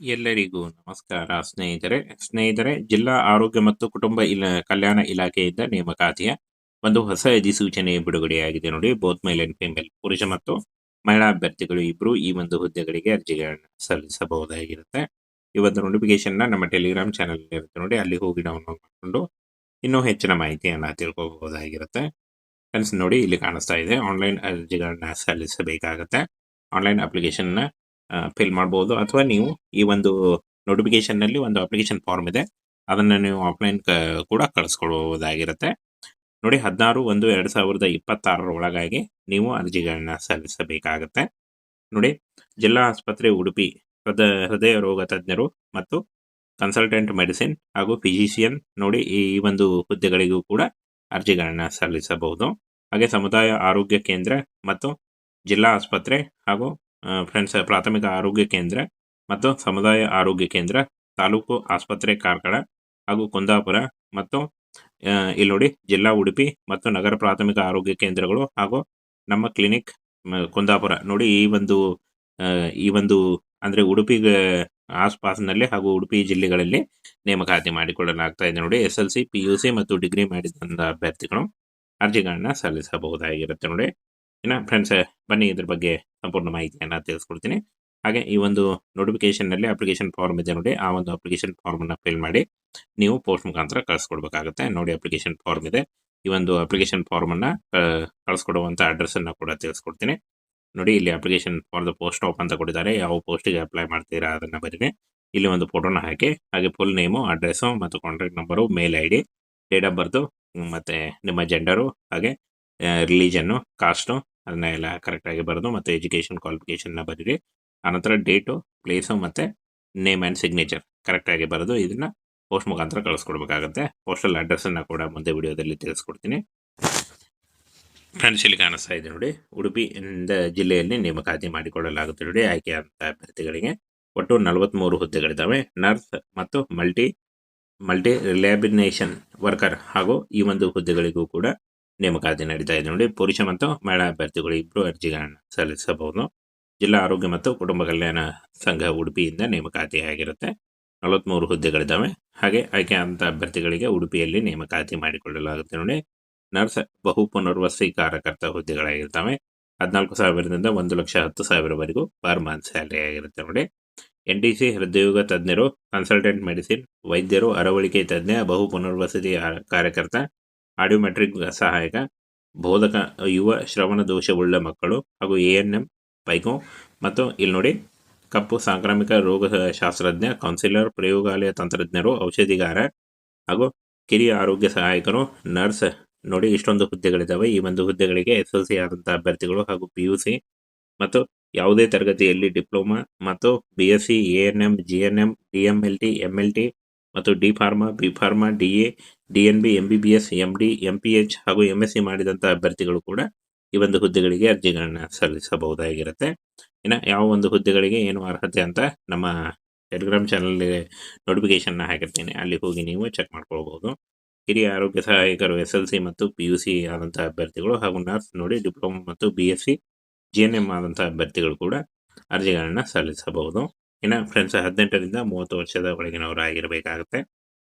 ಎಲ್ಲರಿಗೂ ನಮಸ್ಕಾರ. ಸ್ನೇಹಿತರೆ ಸ್ನೇಹಿತರೆ, ಜಿಲ್ಲಾ ಆರೋಗ್ಯ ಮತ್ತು ಕುಟುಂಬ ಇಲ, ಕಲ್ಯಾಣ ಇಲಾಖೆಯಿಂದ ನೇಮಕಾತಿಯ ಒಂದು ಹೊಸ ಅಧಿಸೂಚನೆ ಬಿಡುಗಡೆಯಾಗಿದೆ ನೋಡಿ. ಬೋತ್ ಮೇಲ್ ಅಂಡ್ ಫಿಮೇಲ್ ಪುರುಷ ಮತ್ತು ಮಹಿಳಾ ಅಭ್ಯರ್ಥಿಗಳು ಇಬ್ಬರು ಈ ಒಂದು ಹುದ್ದೆಗಳಿಗೆ ಅರ್ಜಿಗಳನ್ನು ಸಲ್ಲಿಸಬಹುದಾಗಿರುತ್ತೆ. ಈ ಒಂದು ನೋಟಿಫಿಕೇಶನ್ ನಮ್ಮ ಟೆಲಿಗ್ರಾಮ್ ಚಾನಲ್ ಇರುತ್ತೆ ನೋಡಿ. ಅಲ್ಲಿ ಹೋಗಿ ಡೌನ್ಲೋಡ್ ಮಾಡಿಕೊಂಡು ಇನ್ನೂ ಹೆಚ್ಚಿನ ಮಾಹಿತಿಯನ್ನು ತಿಳ್ಕೋಬಹುದಾಗಿರುತ್ತೆ. ಫ್ರೆಂಡ್ಸ್ ನೋಡಿ, ಇಲ್ಲಿ ಕಾಣಿಸ್ತಾ ಇದೆ. ಆನ್ಲೈನ್ ಅರ್ಜಿಗಳನ್ನ ಸಲ್ಲಿಸಬೇಕಾಗತ್ತೆ. ಆನ್ಲೈನ್ ಅಪ್ಲಿಕೇಶನ್ನ ಫಿಲ್ ಮಾಡ್ಬೋದು. ಅಥವಾ ನೀವು ಈ ಒಂದು ನೋಟಿಫಿಕೇಶನ್ನಲ್ಲಿ ಒಂದು ಅಪ್ಲಿಕೇಶನ್ ಫಾರ್ಮ್ ಇದೆ. ಅದನ್ನ ನೀವು ಆಫ್ಲೈನ್ ಕೂಡ ಕಳಿಸ್ಕೊಡ್ಬೋದಾಗಿರುತ್ತೆ ನೋಡಿ, ಹದಿನಾರು ಒಂದು ಎರಡು ಸಾವಿರದ ಇಪ್ಪತ್ತಾರರ ಒಳಗಾಗಿ ನೀವು ಅರ್ಜಿಗಳನ್ನ ಸಲ್ಲಿಸಬೇಕಾಗತ್ತೆ. ನೋಡಿ, ಜಿಲ್ಲಾ ಆಸ್ಪತ್ರೆ ಉಡುಪಿ ಹೃದಯ ಹೃದಯ ರೋಗ ತಜ್ಞರು ಮತ್ತು ಕನ್ಸಲ್ಟೆಂಟ್ ಮೆಡಿಸಿನ್ ಹಾಗೂ ಫಿಸಿಷಿಯನ್ ನೋಡಿ ಈ ಒಂದು ಹುದ್ದೆಗಳಿಗೂ ಕೂಡ ಅರ್ಜಿಗಳನ್ನ ಸಲ್ಲಿಸಬಹುದು. ಹಾಗೆ ಸಮುದಾಯ ಆರೋಗ್ಯ ಕೇಂದ್ರ ಮತ್ತು ಜಿಲ್ಲಾ ಆಸ್ಪತ್ರೆ ಹಾಗೂ ಫ್ರೆಂಡ್ಸ್ ಪ್ರಾಥಮಿಕ ಆರೋಗ್ಯ ಕೇಂದ್ರ ಮತ್ತು ಸಮುದಾಯ ಆರೋಗ್ಯ ಕೇಂದ್ರ, ತಾಲೂಕು ಆಸ್ಪತ್ರೆ, ಕಾರ್ಕಳ ಹಾಗೂ ಕುಂದಾಪುರ ಮತ್ತು ಇಲ್ಲಿ ನೋಡಿ ಜಿಲ್ಲಾ ಉಡುಪಿ ಮತ್ತು ನಗರ ಪ್ರಾಥಮಿಕ ಆರೋಗ್ಯ ಕೇಂದ್ರಗಳು ಹಾಗೂ ನಮ್ಮ ಕ್ಲಿನಿಕ್ ಕುಂದಾಪುರ. ನೋಡಿ ಈ ಒಂದು ಈ ಒಂದು ಅಂದರೆ ಉಡುಪಿ ಆಸ್ಪಾಸ್ನಲ್ಲಿ ಹಾಗೂ ಉಡುಪಿ ಜಿಲ್ಲೆಗಳಲ್ಲಿ ನೇಮಕಾತಿ ಮಾಡಿಕೊಳ್ಳಲಾಗ್ತಾ ಇದೆ. ನೋಡಿ S L C, P U C ಮತ್ತು ಡಿಗ್ರಿ ಮಾಡಿದಂಥ ಅಭ್ಯರ್ಥಿಗಳು ಅರ್ಜಿಗಳನ್ನ ಸಲ್ಲಿಸಬಹುದಾಗಿರುತ್ತೆ. ನೋಡಿ ಇನ್ನು ಫ್ರೆಂಡ್ಸ್ ಬನ್ನಿ ಇದ್ರ ಬಗ್ಗೆ ಸಂಪೂರ್ಣ ಮಾಹಿತಿಯನ್ನು ತಿಳಿಸ್ಕೊಡ್ತೀನಿ. ಹಾಗೆ ಈ ಒಂದು ನೋಟಿಫಿಕೇಶನ್ನಲ್ಲಿ ಅಪ್ಲಿಕೇಶನ್ ಫಾರ್ಮ್ ಇದೆ ನೋಡಿ, ಆ ಒಂದು ಅಪ್ಲಿಕೇಶನ್ ಫಾರ್ಮನ್ನು ಫಿಲ್ ಮಾಡಿ ನೀವು ಪೋಸ್ಟ್ ಮುಖಾಂತರ ಕಳಿಸ್ಕೊಡ್ಬೇಕಾಗುತ್ತೆ. ನೋಡಿ ಅಪ್ಲಿಕೇಶನ್ ಫಾರ್ಮ್ ಇದೆ. ಈ ಒಂದು ಅಪ್ಲಿಕೇಶನ್ ಫಾರ್ಮನ್ನು ಕಳಿಸ್ಕೊಡುವಂಥ ಅಡ್ರೆಸ್ಸನ್ನು ಕೂಡ ತಿಳಿಸ್ಕೊಡ್ತೀನಿ. ನೋಡಿ, ಇಲ್ಲಿ application for the post of ಅಂತ ಕೊಟ್ಟಿದ್ದಾರೆ. ಯಾವ ಪೋಸ್ಟಿಗೆ ಅಪ್ಲೈ ಮಾಡ್ತೀರಾ ಅದನ್ನು ಬರೀರಿ ಇಲ್ಲಿ ಒಂದು ಫೋಟೋನ ಹಾಕಿ, ಹಾಗೆ ಫುಲ್ ನೇಮು ಅಡ್ರೆಸ್ಸು ಮತ್ತು contact number mail I D date of birth ಮತ್ತು ನಿಮ್ಮ ಜೆಂಡರು ಹಾಗೆ ರಿಲಿಜನ್ನು ಕಾಸ್ಟು ಅದನ್ನ ಎಲ್ಲ ಕರೆಕ್ಟಾಗಿ ಬರೆದು ಮತ್ತು ಎಜುಕೇಷನ್ ಕ್ವಾಲಿಫಿಕೇಷನ್ನ ಬರೀರಿ. ಆನಂತರ ಡೇಟು ಪ್ಲೇಸು ಮತ್ತು ನೇಮ್ ಆ್ಯಂಡ್ ಸಿಗ್ನೇಚರ್ ಕರೆಕ್ಟಾಗಿ ಬರೆದು ಇದನ್ನು ಪೋಸ್ಟ್ ಮುಖಾಂತರ ಕಳಿಸ್ಕೊಡ್ಬೇಕಾಗತ್ತೆ. ಪೋಸ್ಟಲ್ ಅಡ್ರೆಸ್ಸನ್ನು ಕೂಡ ಮುಂದೆ ವಿಡಿಯೋದಲ್ಲಿ ತಿಳಿಸ್ಕೊಡ್ತೀನಿ. ಫ್ರೆಂಡ್ಸ್ ಇಲ್ಲಿ ಕಾಣಿಸ್ತಾ ಇದೆ ನೋಡಿ. ಉಡುಪಿಯಿಂದ ಜಿಲ್ಲೆಯಲ್ಲಿ ನೇಮಕಾತಿ ಮಾಡಿಕೊಳ್ಳಲಾಗುತ್ತೆ ನೋಡಿ ಆಯ್ಕೆಯಾದಂಥ ಅಭ್ಯರ್ಥಿಗಳಿಗೆ. ಒಟ್ಟು ನಲವತ್ತ್ಮೂರು ಹುದ್ದೆಗಳಿದ್ದಾವೆ. ನರ್ಸ್ ಮತ್ತು ಮಲ್ಟಿ ಮಲ್ಟಿ ರಿಲ್ಯಾಬಿನೇಷನ್ ವರ್ಕರ್ ಹಾಗೂ ಈ ಒಂದು ಹುದ್ದೆಗಳಿಗೂ ಕೂಡ ನೇಮಕಾತಿ ನಡೀತಾ ಇದೆ ನೋಡಿ. ಪುರುಷ ಮತ್ತು ಮಹಿಳಾ ಅಭ್ಯರ್ಥಿಗಳು ಇಬ್ಬರು ಅರ್ಜಿಗಳನ್ನು ಸಲ್ಲಿಸಬಹುದು. ಜಿಲ್ಲಾ ಆರೋಗ್ಯ ಮತ್ತು ಕುಟುಂಬ ಕಲ್ಯಾಣ ಸಂಘ ಉಡುಪಿಯಿಂದ ನೇಮಕಾತಿ ಆಗಿರುತ್ತೆ. ನಲವತ್ತ್ಮೂರು ಹುದ್ದೆಗಳಿದ್ದಾವೆ. ಹಾಗೆ ಆಯ್ಕೆ ಅಂತ ಅಭ್ಯರ್ಥಿಗಳಿಗೆ ಉಡುಪಿಯಲ್ಲಿ ನೇಮಕಾತಿ ಮಾಡಿಕೊಳ್ಳಲಾಗುತ್ತೆ ನೋಡಿ. ನರ್ಸ್, ಬಹು ಪುನರ್ವಸಿ ಕಾರ್ಯಕರ್ತ ಹುದ್ದೆಗಳಾಗಿರ್ತವೆ. ಹದಿನಾಲ್ಕು ಸಾವಿರದಿಂದ ಒಂದು ಲಕ್ಷ ಹತ್ತು ಸಾವಿರವರೆಗೂ ಪರ್ ಮಂತ್ ಸ್ಯಾಲರಿ ಆಗಿರುತ್ತೆ ನೋಡಿ. ಎನ್ ಡಿ ಸಿ, ಹೃದಯೋಗ ತಜ್ಞರು, ಕನ್ಸಲ್ಟೆಂಟ್ ಮೆಡಿಸಿನ್ ವೈದ್ಯರು, ಅರವಳಿಕೆ ತಜ್ಞ, ಬಹು ಪುನರ್ವಸತಿ ಕಾರ್ಯಕರ್ತ ಆಡಿಯೋಮೆಟ್ರಿಕ್ ಸಹಾಯಕ, ಬೋಧಕ, ಯುವ ಶ್ರವಣ ದೋಷವುಳ್ಳ ಮಕ್ಕಳು ಹಾಗೂ ಎ ಎನ್ ಎಂ ಪೈಕೋ ಮತ್ತು ಇಲ್ಲಿ ನೋಡಿ, ಕಪ್ಪು ಸಾಂಕ್ರಾಮಿಕ ರೋಗ ಶಾಸ್ತ್ರಜ್ಞ ಕೌನ್ಸಿಲರ್ ಪ್ರಯೋಗಾಲಯ ತಂತ್ರಜ್ಞರು, ಔಷಧಿಗಾರ ಹಾಗೂ ಕಿರಿಯ ಆರೋಗ್ಯ ಸಹಾಯಕರು, ನರ್ಸ್. ನೋಡಿ, ಇಷ್ಟೊಂದು ಹುದ್ದೆಗಳಿದ್ದಾವೆ ಈ ಒಂದು ಹುದ್ದೆಗಳಿಗೆ ಎಸ್ ಎಲ್ ಸಿ ಆದಂಥ ಅಭ್ಯರ್ಥಿಗಳು ಹಾಗೂ ಪಿ ಯು ಸಿ ಮತ್ತು ಯಾವುದೇ ತರಗತಿಯಲ್ಲಿ ಡಿಪ್ಲೊಮಾ ಮತ್ತು B S C, A N M, G N M D M L T M L T ಮತ್ತು D pharma, B pharma D A D N B M B B S M D M P H ಹಾಗೂ M S C ಮಾಡಿದಂಥ ಅಭ್ಯರ್ಥಿಗಳು ಕೂಡ ಈ ಒಂದು ಹುದ್ದೆಗಳಿಗೆ ಅರ್ಜಿಗಳನ್ನು ಸಲ್ಲಿಸಬಹುದಾಗಿರುತ್ತೆ. ಇನ್ನು ಯಾವ ಒಂದು ಹುದ್ದೆಗಳಿಗೆ ಏನು ಅರ್ಹತೆ ಅಂತ ನಮ್ಮ ಟೆಲಿಗ್ರಾಮ್ ಚಾನಲ್ ನೋಟಿಫಿಕೇಶನ್ನ ಹಾಕಿರ್ತೀನಿ. ಅಲ್ಲಿ ಹೋಗಿ ನೀವು ಚೆಕ್ ಮಾಡ್ಕೊಳ್ಬೋದು. ಹಿರಿಯ ಆರೋಗ್ಯ ಸಹಾಯಕರು ಎಸ್ ಎಲ್ ಸಿ ಮತ್ತು ಪಿ ಯು ಸಿ ಆದಂಥ ಅಭ್ಯರ್ಥಿಗಳು ಹಾಗೂ ನರ್ಸ್ ನೋಡಿ ಡಿಪ್ಲೊಮಾ ಮತ್ತು B S C, G N M ಆದಂಥ ಅಭ್ಯರ್ಥಿಗಳು ಕೂಡ ಅರ್ಜಿಗಳನ್ನು ಸಲ್ಲಿಸಬಹುದು. ಇನ್ನು ಫ್ರೆಂಡ್ಸ್ ಹದಿನೆಂಟರಿಂದ ಮೂವತ್ತು ವರ್ಷದ ಒಳಗಿನವರು ಆಗಿರಬೇಕಾಗುತ್ತೆ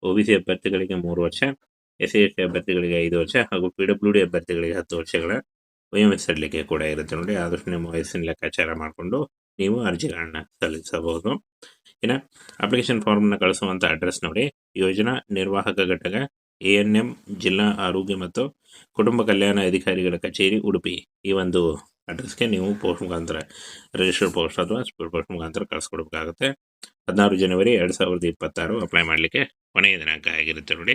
ಒ ಬಿ ಸಿ ಅಭ್ಯರ್ಥಿಗಳಿಗೆ ಮೂರು ವರ್ಷ ಎಸ್ ಸಿ ಎಸ್ ಟಿ ಅಭ್ಯರ್ಥಿಗಳಿಗೆ ಐದು ವರ್ಷ ಹಾಗೂ ಪಿ ಡಬ್ಲ್ಯೂ ಡಿ ಅಭ್ಯರ್ಥಿಗಳಿಗೆ ಹತ್ತು ವರ್ಷಗಳ ವಯೋಮಿಸಲಿಕ್ಕೆ ಕೂಡ ಇರುತ್ತೆ ನೋಡಿ. ಆದಷ್ಟು ನಿಮ್ಮ ವಯಸ್ಸಿನ ಲೆಕ್ಕಾಚಾರ ಮಾಡಿಕೊಂಡು ನೀವು ಅರ್ಜಿಗಳನ್ನ ಸಲ್ಲಿಸಬಹುದು. ಇನ್ನು ಅಪ್ಲಿಕೇಶನ್ ಫಾರ್ಮ್ನ ಕಳಿಸುವಂಥ ಅಡ್ರೆಸ್ ನೋಡಿ. ಯೋಜನಾ ನಿರ್ವಾಹಕ ಘಟಕ ಎ ಎನ್ ಎಂ, ಜಿಲ್ಲಾ ಆರೋಗ್ಯ ಮತ್ತು ಕುಟುಂಬ ಕಲ್ಯಾಣ ಅಧಿಕಾರಿಗಳ ಕಚೇರಿ, ಉಡುಪಿ. ಈ ಒಂದು ಅಡ್ರೆಸ್ಗೆ ನೀವು ಪೋಸ್ಟ್ ಮುಖಾಂತರ ರಿಜಿಸ್ಟರ್ ಪೋಸ್ಟ್ ಅಥವಾ ಸ್ಪೀಡ್ ಪೋಸ್ಟ್ ಮುಖಾಂತರ ಕಳಿಸ್ಕೊಡ್ಬೇಕಾಗುತ್ತೆ. ಹದಿನಾರು ಜನವರಿ ಎರಡು ಸಾವಿರದ ಇಪ್ಪತ್ತಾರು ಅಪ್ಲೈ ಮಾಡಲಿಕ್ಕೆ ಕೊನೆಯ ದಿನಾಂಕ ಆಗಿರುತ್ತೆ ನೋಡಿ.